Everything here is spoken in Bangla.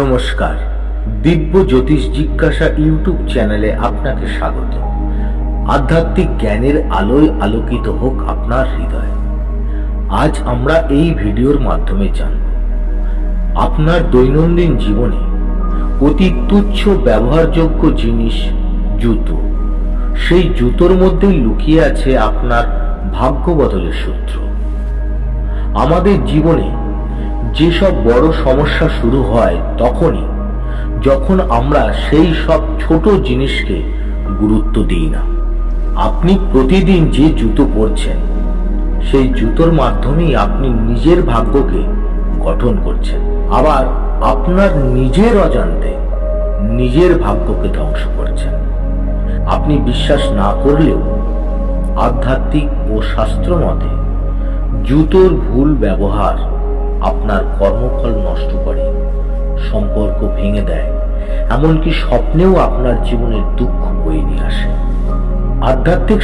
নমস্কার। দিব্য জ্যোতিষ জিজ্ঞাসা ইউটিউব চ্যানেলে আপনাকে স্বাগত। আধ্যাত্মিক জ্ঞানের আলোয় আলোকিত হোক আপনার হৃদয়। আজ আমরা এই ভিডিওর মাধ্যমে জানব, আপনার দৈনন্দিন জীবনে অতি তুচ্ছ ব্যবহারযোগ্য জিনিস জুতো। সেই জুতোর মধ্যেই লুকিয়ে আছে আপনার ভাগ্য বদলের সূত্র। আমাদের জীবনে যেসব বড় সমস্যা শুরু হয় তখনই, যখন আমরা সেই সব ছোট জিনিসকে গুরুত্ব দিই না। আপনি প্রতিদিন যে জুতো পরছেন, সেই জুতোর মাধ্যমেই আপনি নিজের ভাগ্যকে গঠন করছেন। আবার আপনার নিজের অজান্তে নিজের ভাগ্যকে ধ্বংস করছেন। আপনি বিশ্বাস না করলেও আধ্যাত্মিক ও শাস্ত্র মতে জুতোর ভুল ব্যবহার আপনার কর্মফল নষ্ট করে, সম্পর্ক ভেঙে দেয়, এমনকি স্বপ্নেও আপনার জীবনের দুঃখ বয়ে নিয়ে আসে। আধ্যাত্মিক